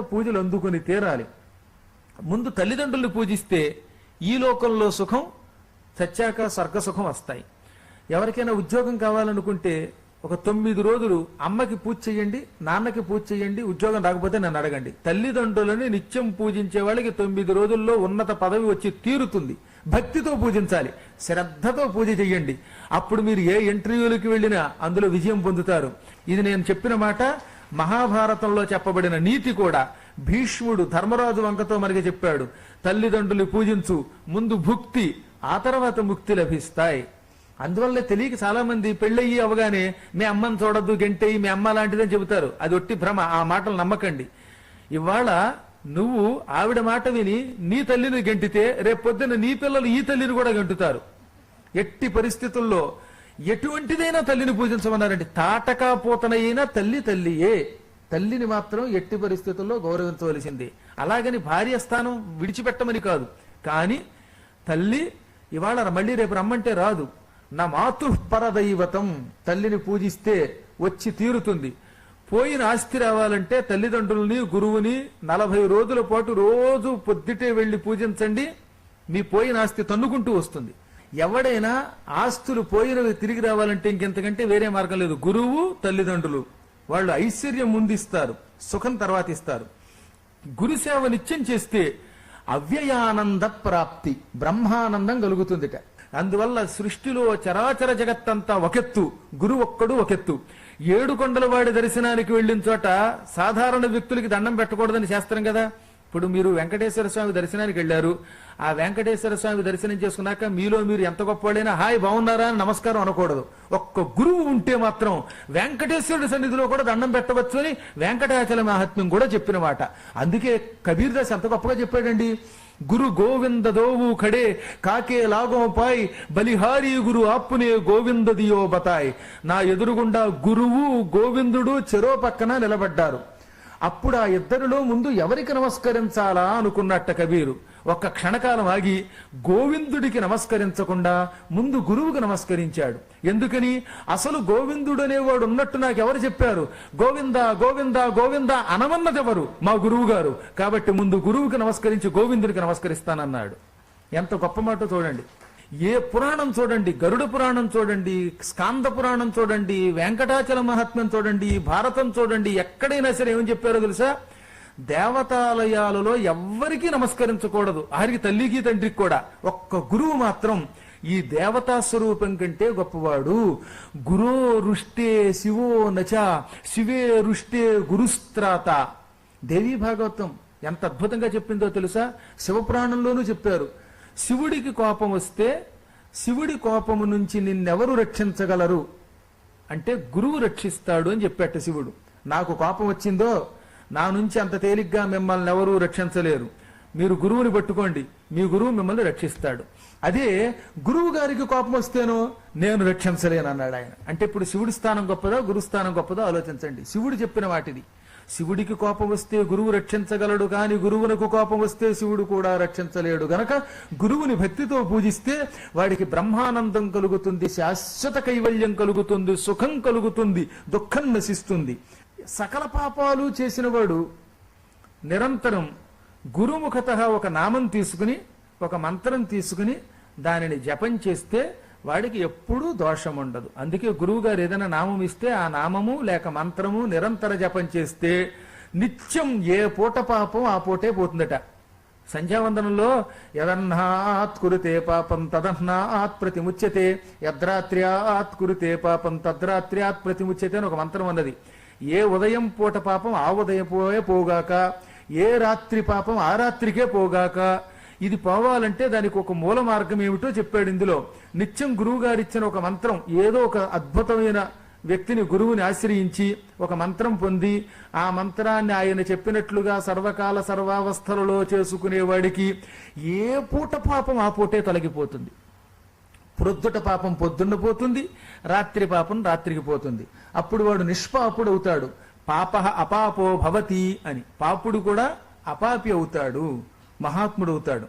పూజలు అందుకుని తీరాలి. ముందు తల్లిదండ్రుల్ని పూజిస్తే ఈ లోకంలో సుఖం చచ్చాక స్వర్గ సుఖం వస్తాయి. ఎవరికైనా ఉద్యోగం కావాలనుకుంటే ఒక తొమ్మిది రోజులు అమ్మకి పూజ చేయండి నాన్నకి పూజ చేయండి ఉద్యోగం రాకపోతే నన్ను అడగండి. తల్లిదండ్రులని నిత్యం పూజించే వాళ్ళకి తొమ్మిది రోజుల్లో ఉన్నత పదవి వచ్చి తీరుతుంది. భక్తితో పూజించాలి శ్రద్ధతో పూజ చేయండి. అప్పుడు మీరు ఏ ఇంటర్వ్యూలకు వెళ్ళినా అందులో విజయం పొందుతారు. ఇది నేను చెప్పిన మాట మహాభారతంలో చెప్పబడిన నీతి కూడా భీష్ముడు ధర్మరాజు వంకతో మనకి చెప్పాడు తల్లిదండ్రులు పూజించు ముందు భుక్తి ఆ తర్వాత ముక్తి లభిస్తాయి. అందువల్ల తెలియక చాలా మంది పెళ్ళయ్యి అవగానే మీ అమ్మని చూడద్దు గంటేయి మీ అమ్మ లాంటిదని చెబుతారు. అది ఒట్టి భ్రమ ఆ మాటలు నమ్మకండి. ఇవాళ నువ్వు ఆవిడ మాట విని నీ తల్లిని గంటితే రేపొద్దున నీ పిల్లలు ఈ తల్లిని కూడా గంటుతారు. ఎట్టి పరిస్థితుల్లో ఎటువంటిదైనా తల్లిని పూజించమన్నారండి. తాటకా పూతనైనా తల్లి తల్లియే. తల్లిని మాత్రం ఎట్టి పరిస్థితుల్లో గౌరవించవలసింది. అలాగని భార్య స్థానం విడిచిపెట్టమని కాదు. కానీ తల్లి ఇవాళ మళ్ళీ రేపు రమ్మంటే రాదు. నా మాతృ పరదైవతం తల్లిని పూజిస్తే వచ్చి తీరుతుంది. పోయిన ఆస్తి రావాలంటే తల్లిదండ్రుల్ని గురువుని నలభై రోజుల పాటు రోజు పొద్దుటే వెళ్ళి పూజించండి. మీ పోయిన ఆస్తి తన్నుకుంటూ వస్తుంది. ఎవడైనా ఆస్తులు పోయినవి తిరిగి రావాలంటే ఇంకెంతకంటే వేరే మార్గం లేదు. గురువు తల్లిదండ్రులు వాళ్ళు ఐశ్వర్యం ముందిస్తారు సుఖం తర్వాత ఇస్తారు. గురుసేవ నిత్యం చేస్తే అవ్యయానంద ప్రాప్తి బ్రహ్మానందం కలుగుతుందిట. అందువల్ల సృష్టిలో చరాచర జగత్తంతా ఒకెత్తు గురు ఒక్కడు ఒకెత్తు. ఏడు కొండల వాడి దర్శనానికి వెళ్ళిన చోట సాధారణ వ్యక్తులకి దండం పెట్టకూడదని శాస్త్రం కదా. ఇప్పుడు మీరు వెంకటేశ్వర స్వామి దర్శనానికి వెళ్ళారు. ఆ వెంకటేశ్వర స్వామి దర్శనం చేసుకున్నాక మీలో మీరు ఎంత గొప్పవాడైనా హాయ్ బాగున్నారా? అని నమస్కారం అనకూడదు. ఒక్క గురువు ఉంటే మాత్రం వెంకటేశ్వరుడి సన్నిధిలో కూడా దండం పెట్టవచ్చు అని వెంకటాచల మహాత్మ్యం కూడా చెప్పిన మాట. అందుకే కబీర్ దాస్ ఎంత గొప్పగా చెప్పాడండి. గురు గోవింద దోవు ఖడే కాకే లాగోపాయ్ బలిహారి గురు ఆప్పునే గోవింద బతాయ్. నా ఎదురుగుండా గురువు గోవిందుడు చెరో పక్కన నిలబడ్డారు. అప్పుడు ఆ ఇద్దరిలో ముందు ఎవరికి నమస్కరించాలా అనుకున్నట్ట కబీరు. ఒక్క క్షణకాలం ఆగి గోవిందుడికి నమస్కరించకుండా ముందు గురువుకు నమస్కరించాడు. ఎందుకని? అసలు గోవిందుడు అనేవాడు ఉన్నట్టు నాకు ఎవరు చెప్పారు? గోవింద గోవింద గోవింద అనమన్నదెవరు మా గురువు గారు కాబట్టి ముందు గురువుకి నమస్కరించి గోవిందుడికి నమస్కరిస్తానన్నాడు. ఎంత గొప్ప మాట చూడండి. ఏ పురాణం చూడండి గరుడ పురాణం చూడండి స్కాంద పురాణం చూడండి వెంకటాచల మహాత్మ్యం చూడండి భారతం చూడండి ఎక్కడైనా సరే ఏమని చెప్పారో తెలుసా? దేవతాలయాలలో ఎవ్వరికీ నమస్కరించకూడదు. ఆరికి తల్లికి తండ్రికి కూడా. ఒక్క గురువు మాత్రం ఈ దేవతా స్వరూపం కంటే గొప్పవాడు. గురో రుష్టే శివో నచ శివే రుష్టే గురుస్త్రాత. దేవీ భాగవతం ఎంత అద్భుతంగా చెప్పిందో తెలుసా? శివపురాణంలోనూ చెప్పారు. శివుడికి కోపం వస్తే శివుడి కోపము నుంచి నిన్నెవరు రక్షించగలరు? అంటే గురువు రక్షిస్తాడు అని చెప్పాట శివుడు. నాకు కోపం వచ్చిందో నా నుంచి అంత తేలిగ్గా మిమ్మల్ని ఎవరూ రక్షించలేరు. మీరు గురువుని పట్టుకోండి. మీ గురువు మిమ్మల్ని రక్షిస్తాడు. అదే గురువు గారికి కోపం వస్తేనో నేను రక్షించలేను అన్నాడు ఆయన. అంటే ఇప్పుడు శివుడి స్థానం గొప్పదో గురు స్థానం గొప్పదో? ఆలోచించండి. శివుడు చెప్పిన వాటిది. శివుడికి కోపం వస్తే గురువు రక్షించగలడు కాని గురువునకు కోపం వస్తే శివుడు కూడా రక్షించలేడు. గనక గురువుని భక్తితో పూజిస్తే వాడికి బ్రహ్మానందం కలుగుతుంది శాశ్వత కైవల్యం కలుగుతుంది సుఖం కలుగుతుంది దుఃఖం నశిస్తుంది. సకల పాపాలు చేసినవాడు నిరంతరం గురుముఖత ఒక నామం తీసుకుని ఒక మంత్రం తీసుకుని దానిని జపం చేస్తే వాడికి ఎప్పుడూ దోషం ఉండదు. అందుకే గురువు గారు ఏదైనా నామం ఇస్తే ఆ నామము లేక మంత్రము నిరంతర జపం చేస్తే నిత్యం ఏ పూట పాపం ఆ పూటే పోతుందట. సంధ్యావందనంలో యదన్నాత్ కురితే పాపం తదన్నాత్ ప్రతిముచ్యతే యద్రాత్ర్యాత్ కురితే పాపం తద్రాత్ర్యాత్ ప్రతిముచ్యతే అని ఒక మంత్రం అన్నది ఏ ఉదయం పూట పాపం ఆ ఉదయం పోయే పోగాక ఏ రాత్రి పాపం ఆ రాత్రికే పోగాక ఇది పోవాలంటే దానికి ఒక మూల మార్గం ఏమిటో చెప్పాడు ఇందులో. నిత్యం గురువు గారిచ్చిన ఒక మంత్రం ఏదో ఒక అద్భుతమైన వ్యక్తిని గురువుని ఆశ్రయించి ఒక మంత్రం పొంది ఆ మంత్రాన్ని ఆయన చెప్పినట్లుగా సర్వకాల సర్వావస్థలలో చేసుకునేవాడికి ఏ పూట పాపం ఆ పూటే తొలగిపోతుంది. ప్రొద్దుట పాపం పొద్దున్న పోతుంది రాత్రి పాపం రాత్రికి పోతుంది. అప్పుడు వాడు నిష్పాపుడు అవుతాడు. పాప అపాపో భవతి అని. పాపుడు కూడా అపాపి అవుతాడు. మహాత్ముడు అవుతాడు